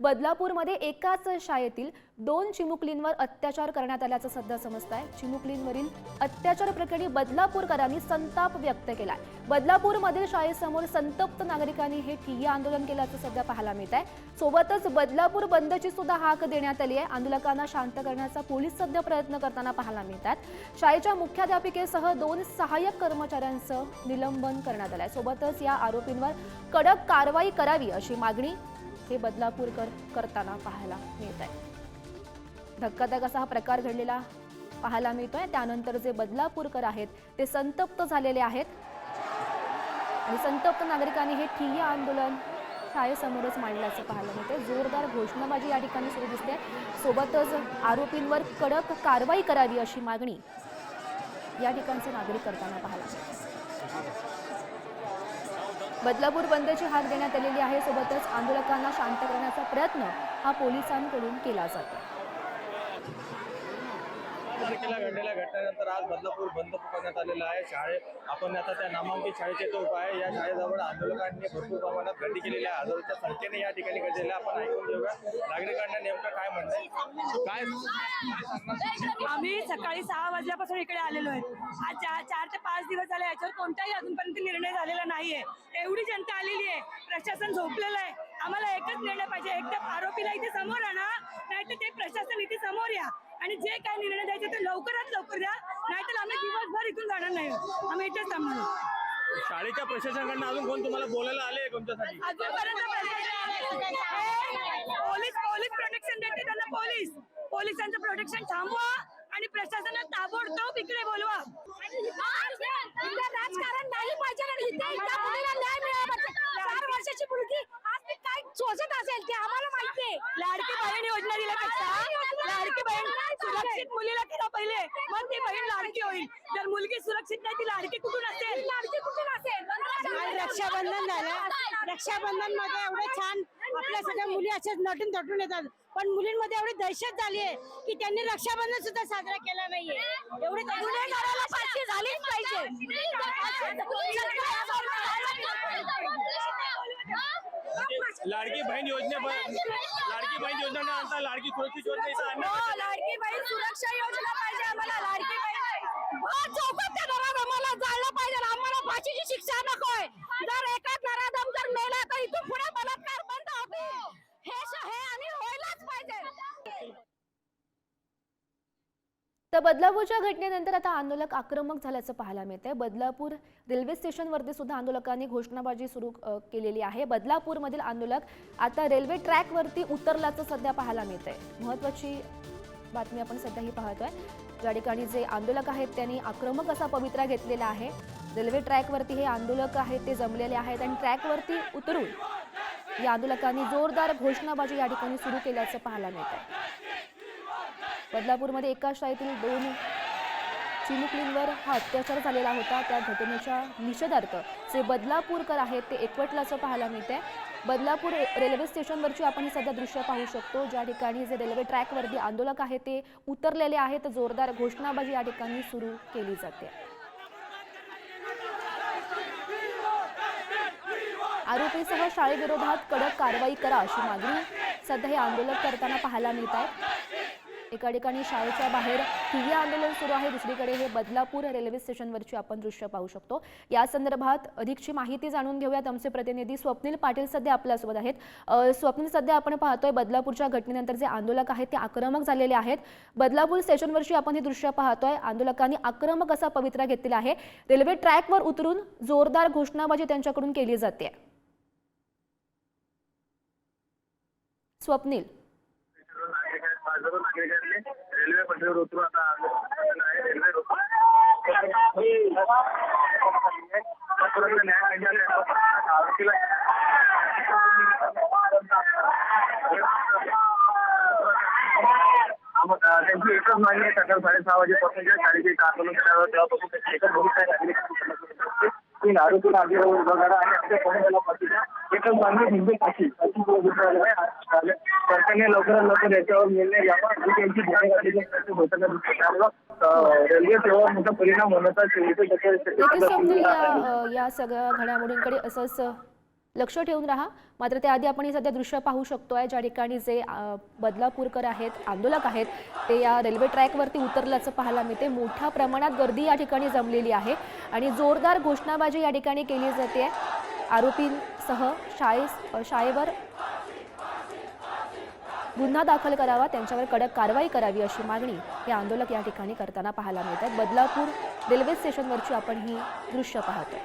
बदलापूरमध्ये एकाच शाळेतील दोन चिमुकलींवर अत्याचार करण्यात आल्याचं सध्या समजत आहे चिमुकलींवरील अत्याचार प्रकरणी बदलापूरकरांनी संताप व्यक्त केलाय. बदलापूरमधील शाळेसमोर संतप्त नागरिकांनी हे ठिय्या आंदोलन केल्याचं सध्या पाहायला मिळत आहे सोबतच बदलापूर बंदची सुद्धा हाक देण्यात आली आहे आंदोलकांना शांत करण्याचा पोलीस सध्या प्रयत्न करताना पाहायला मिळतात. शाळेच्या मुख्याध्यापिकेसह दोन सहाय्यक कर्मचाऱ्यांचं निलंबन करण्यात आलंय. सोबतच या आरोपींवर कडक कारवाई करावी अशी मागणी हे बदलापूरकर करताना पाहायला मिळत आहे धक्कादायक असा हा प्रकार घडलेला पाहायला मिळतोय. त्यानंतर जे बदलापूरकर आहेत ते संतप्त झालेले आहेत. आणि संतप्त नागरिकांनी हे ठिय्या आंदोलन शाळेसमोरच मांडल्याचं पाहायला मिळते जोरदार घोषणाबाजी या ठिकाणी सुरू दिसते. सोबतच आरोपींवर कडक कारवाई करावी अशी मागणी या ठिकाणचे नागरिक करताना पाहायला मिळते बदलापूर बंदची हाक देण्यात आलेली आहे. सोबतच आंदोलकांना शांत करण्याचा प्रयत्न हा पोलिसांकडून केला जातो. तारखेला घडलेल्या घटनेनंतर आज बदलापूर बंद पुकारण्यात आलेला आहे. शाळे आपण आता त्या नामांकित शाळेचे तो उभा आहे. या शाळेजवळ आंदोलकांनी भरपूर प्रमाणात गर्दी केलेली आहे. हजारोच्या संख्येने या ठिकाणी आहे. आपण ऐकून घेऊया. नागरिकांना नेमकं काय म्हणणं काय? आम्ही सकाळी सहा वाजल्यापासून इकडे आलेलो आहे. आज चार चार ते पाच दिवस याच्यावर कोणताही अजूनपर्यंत निर्णय झालेला नाहीये. एवढी जनता आलेली आहे. प्रशासन झोपलेलं आहे. आम्हाला एकच निर्णय पाहिजे. एकदा आरोपीला इथे समोर आणा नाहीतर ते प्रशासन इथे समोर या. आणि जे काय निर्णय द्यायचे ते लवकरात लवकर द्या. नाहीतर आम्ही दिवसभर इथून जाणार नाही. आम्ही इथेच थांबणार. शाळेच्या प्रशासनाकडनं अजून कोण तुम्हाला बोलायला आले तुमच्यासाठी? पोलीस पोलीस प्रोटेक्शन देते त्यांना पोलीस. पोलिसांचं प्रोटेक्शन थांबवा आणि प्रशासनात ताबडतोब इकडे बोलवा. राजकारण नाही पाहिजे आणि इथे इथल्या मुलीला न्याय मिळाला पाहिजे चार वर्षाची मुलगी आज ती काय शोषत असेल ते आम्हाला माहितीये लाडकी बहीण योजना दिल्यापेक्षा लाडकी बहीण करा पहिले? मग ती बहीण लाडकी होईल. जर मुलगी सुरक्षित नाही ती लाडकी कुठून असेल? लाडकी कुठून असेल? रक्षाबंधन झालं. रक्षाबंधनमध्ये एवढे छान आपल्या सगळ्या मुली असेच नटून तटून येतात. पण मुलींमध्ये एवढी दहशत झाली आहे की त्यांनी रक्षाबंधन सुद्धा साजरा केला नाहीये. एवढी गुन्हेगाराला फाशी झालीच पाहिजे. लाडकी बहीण योजने लाडकी बहीण योजना न लाडकी सुरक्षित योजना हो, लाडकी बहीण सुरक्षा योजना पाहिजे आम्हाला. लाडकी बहीण चौकात त्या घरात आम्हाला जायला पाहिजे आम्हाला फाशीची शिक्षा नकोय जर एका नराधम जर मेला तर इथून पुढे बलात्कार बंद होतील हे श- हे आणि व्हायलाच पाहिजे तर बदलापूरच्या घटनेनंतर आता आंदोलक आक्रमक झाल्याचं पाहायला मिळतंय. बदलापूर रेल्वे स्टेशनवरती सुद्धा आंदोलकांनी घोषणाबाजी सुरू केलेली आहे. बदलापूरमधील आंदोलक आता रेल्वे ट्रॅकवरती उतरल्याचं सध्या पाहायला मिळतंय. महत्वाची बातमी आपण सध्या ही पाहतोय. ज्या ठिकाणी जे आंदोलक आहेत त्यांनी आक्रमक असा पवित्रा घेतलेला आहे. रेल्वे ट्रॅकवरती हे आंदोलक आहेत ते जमलेले आहेत आणि ट्रॅकवरती उतरून या आंदोलकांनी जोरदार घोषणाबाजी या ठिकाणी सुरू केल्याचं पाहायला मिळतंय. बदलापूरमध्ये एका शाळेतील दोन चिमुकलींवर हा अत्याचार झालेला होता. त्या घटनेच्या निषेधार्थ जे बदलापूरकर आहेत ते एकवटल्याचं पाहायला मिळते बदलापूर रेल्वे स्टेशनवरची आपण ही सध्या दृश्य पाहू शकतो. ज्या ठिकाणी जे रेल्वे ट्रॅकवरती आंदोलक आहेत ते उतरलेले आहेत. जोरदार घोषणाबाजी या ठिकाणी सुरू केली जाते. आरोपीसह शाळेविरोधात कडक कारवाई करा अशी मागणी सध्या हे आंदोलक करताना पाहायला मिळत आहे. एका ठिकाणी शाळेच्या बाहेर ठिय्या आंदोलन सुरू आहे. दुसरीकडे हे बदलापूर रेल्वे स्टेशनवरची आपण दृश्य पाहू शकतो. या संदर्भात अधिकची माहिती जाणून घेऊयात. आमचे प्रतिनिधी स्वप्नील पाटील सध्या आपल्यासोबत आहेत. स्वप्नील सध्या आपण पाहतोय बदलापूरच्या घटनेनंतर जे आंदोलक आहेत ते आक्रमक झालेले आहेत. बदलापूर स्टेशनवरची आपण हे दृश्य पाहतोय. आंदोलकांनी आक्रमक असा पवित्रा घेतलेला आहे. रेल्वे ट्रॅकवर उतरून जोरदार घोषणाबाजी त्यांच्याकडून केली जाते. स्वप्नील. सर्व नागरिकांनी रेल्वे पटरीवर उतरून आता आंदोलन आहे रेल्वे रोको आतापर्यंत न्याय मिळाला आरोपीला आम- अं, त्यांची एकच मागणी आहे सकाळ साडेसहा वाजेपासून ज्या शाळेचे आंदोलन करावं तेव्हापासून त्यांची एकच भूमिका आहे नागरिकांची की आरोपीला आधी आणि आपल्या कोणी अशी आहे सरकारने लवकरात लवकर याच्यावर निर्णय घ्यावा आणि त्यांची रेल्वे सेवेवर मोठा परिणाम होण्याचा या सगळ्या घडामोडींकडे असंच लक्ष ठेवून राहा. मात्र त्याआधी आपण ही सध्या दृश्य पाहू शकतोय ज्या ठिकाणी जे बदलापूरकर आहेत आंदोलक आहेत ते या रेल्वे ट्रॅकवरती उतरल्याचं पाहायला मिळते. मोठ्या प्रमाणात गर्दी या ठिकाणी जमलेली आहे. आणि जोरदार घोषणाबाजी या ठिकाणी केली जाते. सह शाळेस शाळेवर गुन्हा दाखल करावा त्यांच्यावर कडक कारवाई करावी अशी मागणी हे आंदोलक या ठिकाणी करताना पाहायला मिळत आहे बदलापूर रेल्वे स्टेशनवरची आपण ही दृश्य पाहतोय